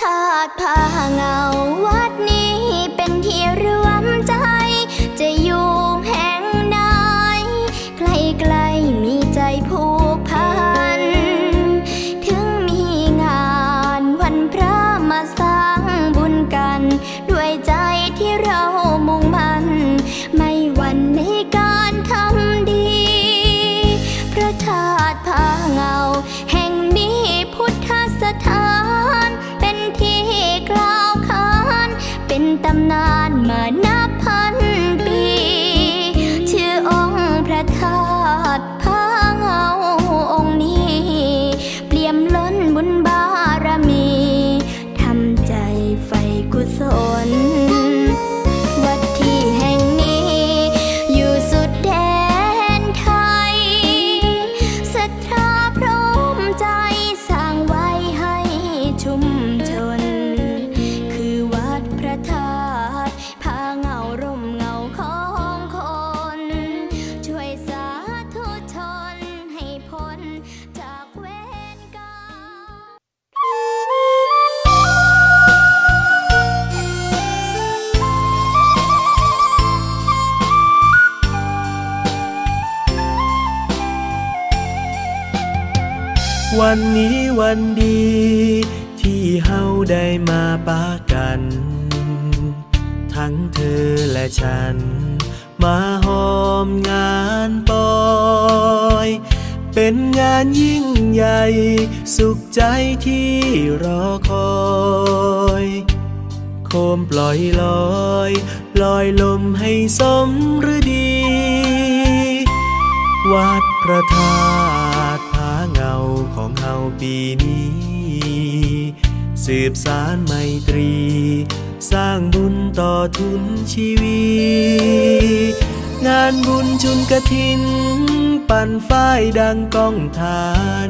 ธาตุพาเงาว้ วันนี้วันดี ที่เฮาได้มาปากัน ทั้งเธอและฉัน มาหอมงานปอย เป็นงานยิ่งใหญ่ สุขใจที่รอคอยโคมปล่อยลอย ลอยลมให้สมฤดี วัดพระธาตุ เงาของเฮาปีนี้ สืบสารไมตรี สร้างบุญต่อทุนชีวีงานบุญชุนกระถิน ปั่นฝ้ายดังก้องธา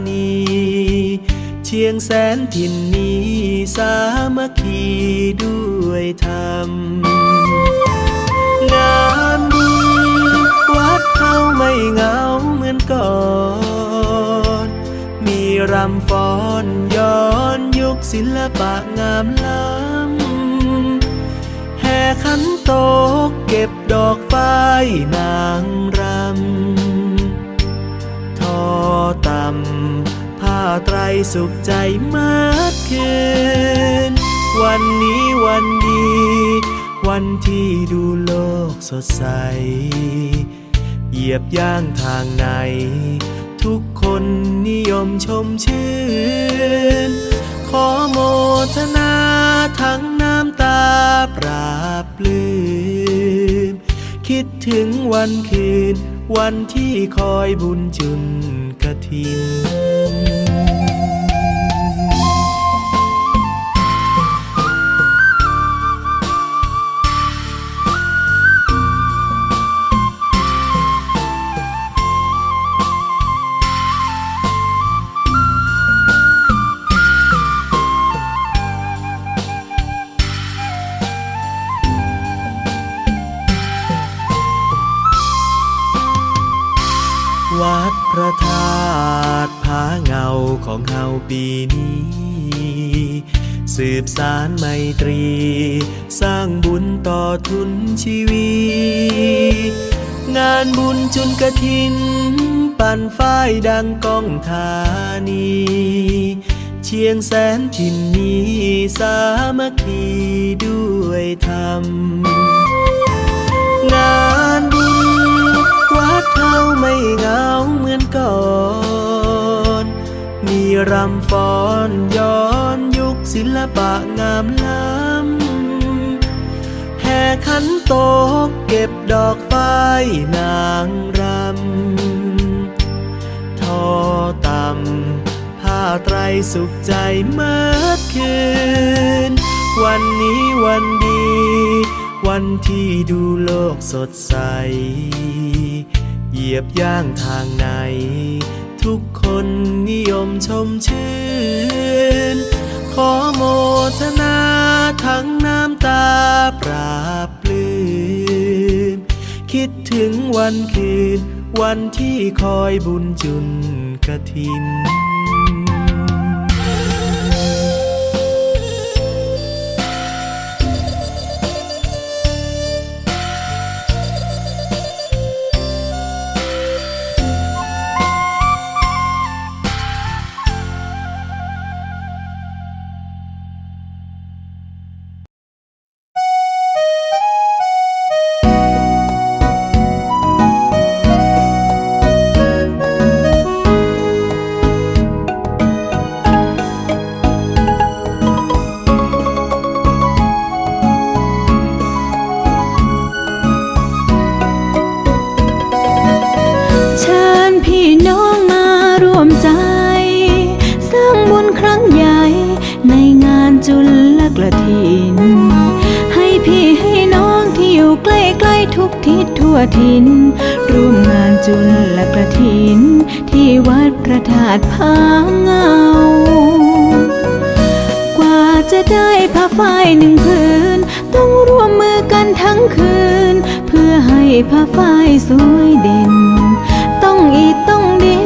นี เชียงแสนถิ่นนี้สามัคคีด้วยธรรม งานบุญวัดเขาไม่เหงาเหมือนก่อน รำฟ้อนย้อนยุคศิลปะงามล้ำแห่ขันโตกเก็บดอกฝ้ายนางรำทอต่ำผ้าไตรสุขใจมัดคืน วันนี้วันดี วันที่ดูโลกสดใส เหยียบย่างทางไหน มชมชื่น ขอโมทนาทั้งน้ำตาปราบลืม คิดถึงวันคืน วันที่คอยบุญจุนกระทิน วัดพระธาตุผาเงาของเฮาปีนี้ สืบสารไมตรี สร้างบุญต่อทุนชีวีงานบุญจุนกระถิน ปั่นฝ้ายดังก้องธานี เชียงแสนถิ่นนี้สามัคคีด้วยธรรมงาน วัดเขาไม่เหงาเหมือนก่อน มีรำฟ้อนย้อนยุคศิลปะงามล้ำแห่ขันโตกเก็บดอกฝ้นางรำทอต่ำผ้าไตรสุขใจเมื่อคืน วันนี้วันดีวันที่ดูโลกสดใส เหยียบย่างทางไหน ทุกคนนิยมชมชื่น ขอโมทนาทั้งน้ำตาปราบปลื้มคิดถึงวันคืน วันที่คอยบุญจุนกระทิน ถินให้พี่ให้น้องที่อยู่ใกล้ๆทุกทิศทั่วทินร่วมงานจุละกระถิน ที่วัดพระธาตุพาเงา กว่าจะได้ผ้าฝ้ายหนึ่งผืน ต้องร่วมมือกันทั้งคืน เพื่อให้ผ้าฝ้ายสวยเด่น ต้องอีต้องดี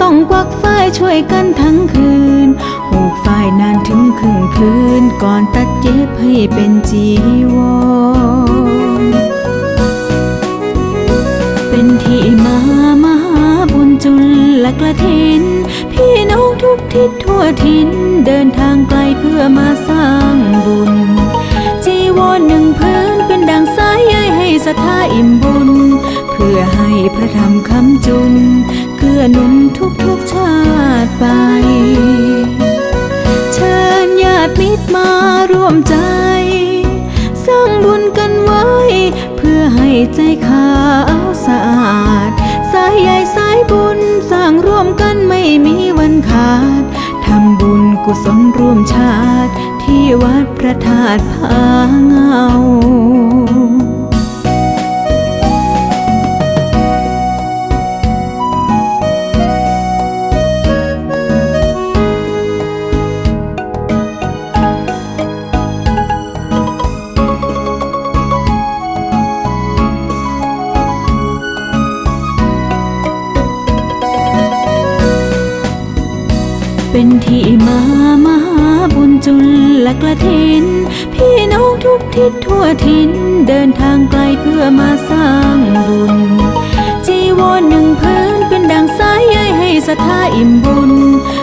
ต้องกวักฝ้ายช่วยกันทั้งคืน หูกฝ้ายนานถึง ครึ่งคืนก่อนตัดเย็บให้เป็นจีวรเป็นที่มามหาบุญจุลละกระถิน พี่น้องทุกทิศทั่วทินเดินทางไกลเพื่อมาสร้างบุญ จีวรหนึ่งพื้นเป็นดังสายใยให้ศรัทธาอิ่มบุญ เพื่อให้พระธรรมคำจุนเกื้อหนุนทุกทุกชา มิตรมาร่วมใจ สร้างบุญกันไว้ เพื่อให้ใจขาวสะอาด สายใหญ่สายบุญสร้างร่วมกันไม่มีวันขาด ทำบุญกุศลร่วมชาติ ที่วัดพระธาตุพาเงา จุลและกระถิน พี่น้องทุกทิศทั่วทิน เดินทางไกลเพื่อมาสร้างบุญ จีวรหนึ่งพื้นเป็นดังสายใยให้ศรัทธาอิ่มบุญ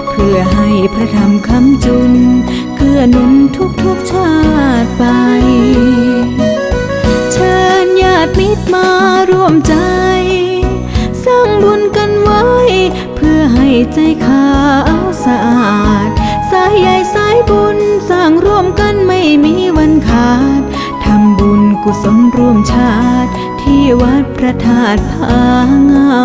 เพื่อให้พระธรรมคำจุน เกื้อหนุนทุกทุกชา ชาติที่วัดพระธาตุพาเงา